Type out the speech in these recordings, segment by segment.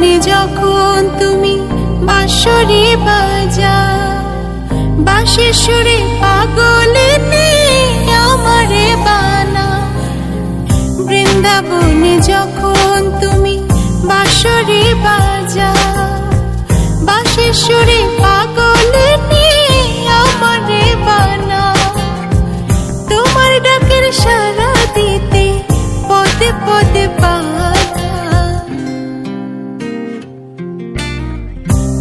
বৃন্দাবনে যখন তুমি বাঁশরে বাজা, বাঁশে সুরে পাগলে আমারে বানা। বৃন্দাবনে যখন তুমি বাঁশরে বাজা, বাঁশে সুরে পাগলে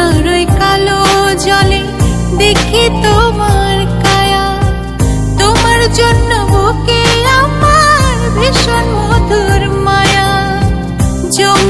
ওই কালো জলে দেখি তোমার কায়া। তোমার জন্য বুকে আমার ভীষণ মধুর মায়া। যমুনার